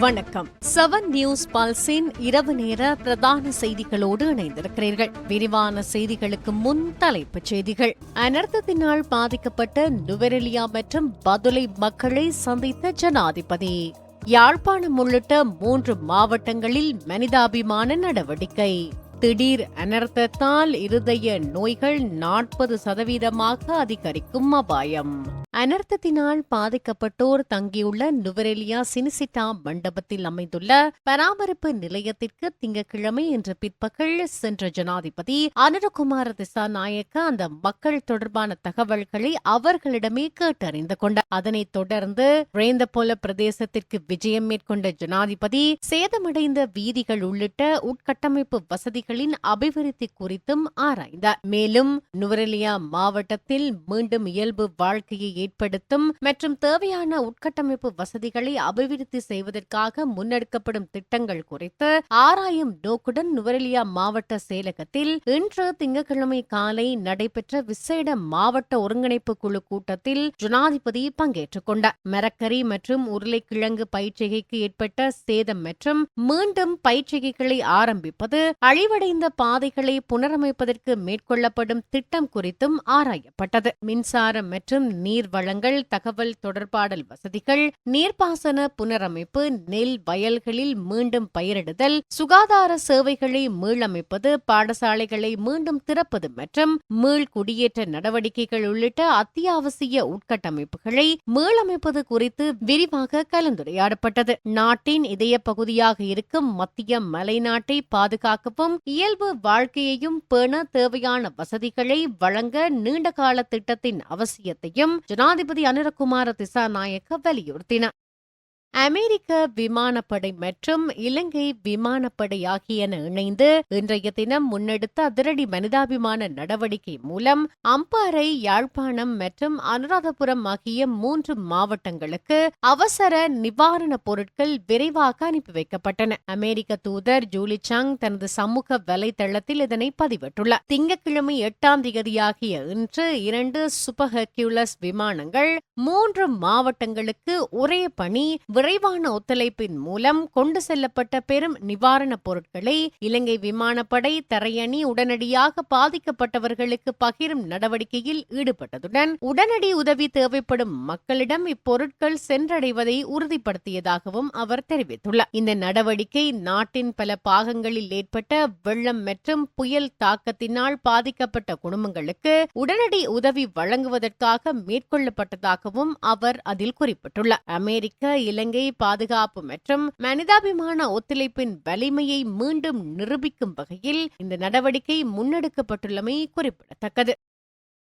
வணக்கம். Seven news பல்ஸின் இரவு நேர பிரதான செய்திகளோடு இணைந்திருக்கிறீர்கள். விரிவான செய்திகளுக்கு முன் தலைப்புச் செய்திகள். அனர்த்தத்தினால் பாதிக்கப்பட்ட நுவரெலியா மற்றும் பதுளை மக்களை சந்தித்த ஜனாதிபதி. யாழ்ப்பாணம் உள்ளிட்ட மூன்று மாவட்டங்களில் மனிதாபிமான நடவடிக்கை. திடீர் அனர்த்தத்தால் இருதய நோய்கள் நாற்பது சதவீதமாக அதிகரிக்கும் அபாயம். அனர்த்தத்தினால் பாதிக்கப்பட்டோர் தங்கியுள்ள நுவரெலியா சினிசிட்டா மண்டபத்தில் அமைந்துள்ள பராமரிப்பு நிலையத்திற்கு திங்கட்கிழமை இன்று பிற்பகல் சென்ற ஜனாதிபதி அனுரகுமார திசாநாயக்க அந்த மக்கள் தொடர்பான தகவல்களை அவர்களிடமே கேட்டறிந்து கொண்டார். அதனைத் தொடர்ந்து ரேந்தபோல பிரதேசத்திற்கு விஜயம் மேற்கொண்ட ஜனாதிபதி சேதமடைந்த வீதிகள் உள்ளிட்ட உட்கட்டமைப்பு வசதிகளின் அபிவிருத்தி குறித்தும் ஆராய்ந்தார். மேலும் நுவரெலியா மாவட்டத்தில் மீண்டும் இயல்பு வாழ்க்கையை ஏற்படுத்தும் மற்றும் தேவையான உட்கட்டமைப்பு வசதிகளை அபிவிருத்தி செய்வதற்காக முன்னெடுக்கப்படும் திட்டங்கள் குறித்து ஆராயும் நோக்குடன் நுவரெலியா மாவட்ட செயலகத்தில் இன்று திங்கட்கிழமை காலை நடைபெற்ற விசேட மாவட்ட ஒருங்கிணைப்பு குழு கூட்டத்தில் ஜனாதிபதி பங்கேற்றுக் கொண்டார். மரக்கறி மற்றும் உருளைக்கிழங்கு பயிற்சிகைக்கு ஏற்பட்ட சேதம் மற்றும் மீண்டும் பயிற்சிகைகளை ஆரம்பிப்பது அழிவடைந்த பாதைகளை புனரமைப்பதற்கு மேற்கொள்ளப்படும் திட்டம் குறித்தும் ஆராயப்பட்டது. மின்சாரம் மற்றும் நீர் வளங்கள் தகவல் தொடர்பாடல் வசதிகள் நீர்ப்பாசன புனரமைப்பு நெல் வயல்களில் மீண்டும் பயிரிடுதல் சுகாதார சேவைகளை மீளமைப்பது பாடசாலைகளை மீண்டும் திறப்பது மற்றும் மீள் குடியேற்ற நடவடிக்கைகள் உள்ளிட்ட அத்தியாவசிய உட்கட்டமைப்புகளை மீளமைப்பது குறித்து விரிவாக கலந்துரையாடப்பட்டது. நாட்டின் இதய பகுதியாக இருக்கும் மத்திய மலைநாட்டை பாதுகாக்கவும் இயல்பு வாழ்க்கையையும் பேண தேவையான வசதிகளை வழங்க நீண்டகால திட்டத்தின் அவசியத்தையும் ஜனாதிபதி அனுரகுமார திசாநாயக்க வலியுறுத்தினார். அமெரிக்க விமானப்படை மற்றும் இலங்கை விமானப்படை ஆகியன இணைந்து இன்றைய தினம் முன்னெடுத்த அதிரடி மனிதாபிமான நடவடிக்கை மூலம் அம்பாறை யாழ்ப்பாணம் மற்றும் அனுராதபுரம் ஆகிய மூன்று மாவட்டங்களுக்கு அவசர நிவாரணப் பொருட்கள் விரைவாக அனுப்பி வைக்கப்பட்டன. அமெரிக்க தூதர் ஜூலி சாங் தனது சமூக வலைதளத்தில் இதனை பதிவிட்டுள்ளார். திங்கட்கிழமை எட்டாம் தேதியாகிய இன்று இரண்டு சூப்பர் விமானங்கள் மூன்று மாவட்டங்களுக்கு ஒரே பணி விரைவான ஒத்துழைப்பின் மூலம் கொண்டு செல்லப்பட்ட பெரும் நிவாரணப் பொருட்களை இலங்கை விமானப்படை தரையணி உடனடியாக பாதிக்கப்பட்டவர்களுக்கு பகிரும் நடவடிக்கையில் ஈடுபட்டதுடன் உடனடி உதவி தேவைப்படும் மக்களிடம் இப்பொருட்கள் சென்றடைவதை உறுதிப்படுத்தியதாகவும் அவர் தெரிவித்துள்ளார். இந்த நடவடிக்கை நாட்டின் பல பாகங்களில் ஏற்பட்ட வெள்ளம் மற்றும் புயல் தாக்கத்தினால் பாதிக்கப்பட்ட குடும்பங்களுக்கு உடனடி உதவி வழங்குவதற்காக மேற்கொள்ளப்பட்டதாகவும் அவர் அதில் குறிப்பிட்டுள்ளார். அமெரிக்க இலங்கை இலங்கை பாதுகாப்பு மற்றும் மனிதாபிமான ஒத்துழைப்பின் வலிமையை மீண்டும் நிரூபிக்கும் வகையில் இந்த நடவடிக்கை முன்னெடுக்கப்பட்டுள்ளமை குறிப்பிடத்தக்கது.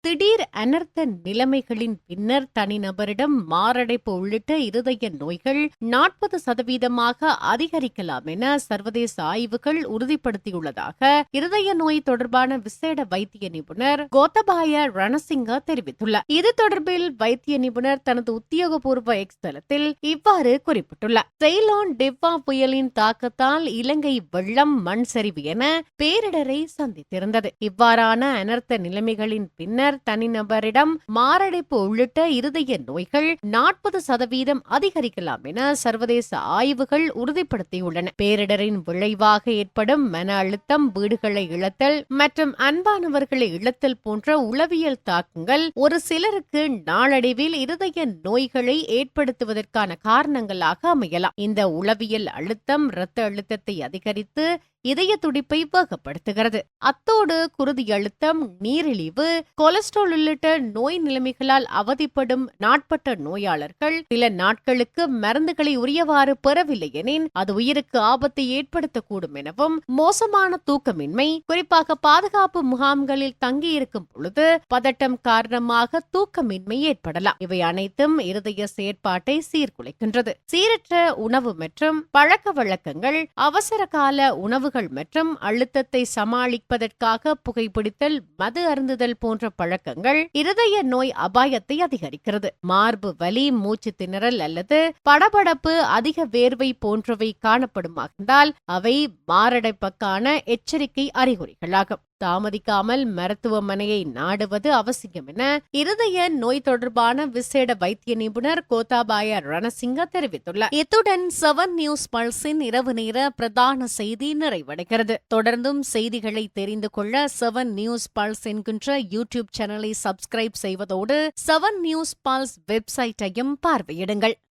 திடீர் அனர்த்த நிலைமைகளின் பின்னர் தனிநபரிடம் மாரடைப்பு உள்ளிட்ட இருதய நோய்கள் நாற்பது சதவீதமாக அதிகரிக்கலாம் என சர்வதேச ஆய்வுகள் உறுதிப்படுத்தியுள்ளதாக இருதய நோய் தொடர்பான விசேட வைத்திய நிபுணர் கோத்தபாய ரணசிங்க தெரிவித்துள்ளார். இது தொடர்பில் வைத்திய நிபுணர் தனது உத்தியோகபூர்வ எக்ஸ் தளத்தில் இவ்வாறு குறிப்பிட்டுள்ளார். செய்லோன் டிவ்வா புயலின் தாக்கத்தால் இலங்கை வெள்ளம் மண் சரிவு என பேரிடரை சந்தித்திருந்தது. இவ்வாறான அனர்த்த நிலைமைகளின் பின்னர் பின்னர் தனிநபரிடம் மாரடைப்பு உள்ளிட்ட இருதய நோய்கள் நாற்பது சதவீதம் அதிகரிக்கலாம் என சர்வதேச ஆய்வுகள் உறுதிப்படுத்தியுள்ளன. பேரிடரின் விளைவாக ஏற்படும் மன அழுத்தம் வீடுகளை இழத்தல் மற்றும் அன்பானவர்களை இழத்தல் போன்ற உளவியல் தாக்கங்கள் ஒரு சிலருக்கு நாளடைவில் இருதய நோய்களை ஏற்படுத்துவதற்கான காரணங்களாக அமையலாம். இந்த உளவியல் அழுத்தம் இரத்த அழுத்தத்தை அதிகரித்து இதய துடிப்பை வேகப்படுத்துகிறது. அத்தோடு குருதி அழுத்தம் நீரிழிவு கொலஸ்ட்ரால் உள்ளிட்ட நோய் நிலைமைகளால் அவதிப்படும் நாட்பட்ட நோயாளர்கள் சில நாட்களுக்கு மருந்துகளை உரியவாறு பெறவில்லை எனின் அது உயிருக்கு ஆபத்தை ஏற்படுத்தக்கூடும் எனவும் மோசமான தூக்கமின்மை குறிப்பாக பாதுகாப்பு முகாம்களில் தங்கியிருக்கும் பொழுது பதட்டம் காரணமாக தூக்கமின்மை ஏற்படலாம். இவை அனைத்தும் இருதய செயற்பாட்டை சீர்குலைக்கின்றது. சீரற்ற உணவு மற்றும் பழக்க வழக்கங்கள் அவசர கால உணவு உணவுகள் மற்றும் அழுத்தத்தை சமாளிப்பதற்காக புகைப்பிடித்தல் மது அருந்துதல் போன்ற பழக்கங்கள் இருதய நோய் அபாயத்தை அதிகரிக்கிறது. மார்பு வலி மூச்சு திணறல் அல்லது படபடப்பு அதிக வேர்வை போன்றவை காணப்படுமாகின்றால் அவை மாரடைப்புக்கான எச்சரிக்கை அறிகுறிகளாகும். தாமதிக்காமல் மருத்துவமனையை நாடுவது அவசியம் என இருதய நோய் தொடர்பான விசேட வைத்திய நிபுணர் கோத்தாபாய ரணசிங்க தெரிவித்துள்ளார். இத்துடன் செவன் நியூஸ் பல்ஸின் இரவு நேர பிரதான செய்தி நிறைவடைகிறது. தொடர்ந்தும் செய்திகளை தெரிந்து கொள்ள செவன் நியூஸ் பல்ஸ் என்கின்ற யூடியூப் சேனலை சப்ஸ்கிரைப் செய்வதோடு செவன் நியூஸ் பல்ஸ் வெப்சைட்டையும் பார்வையிடுங்கள்.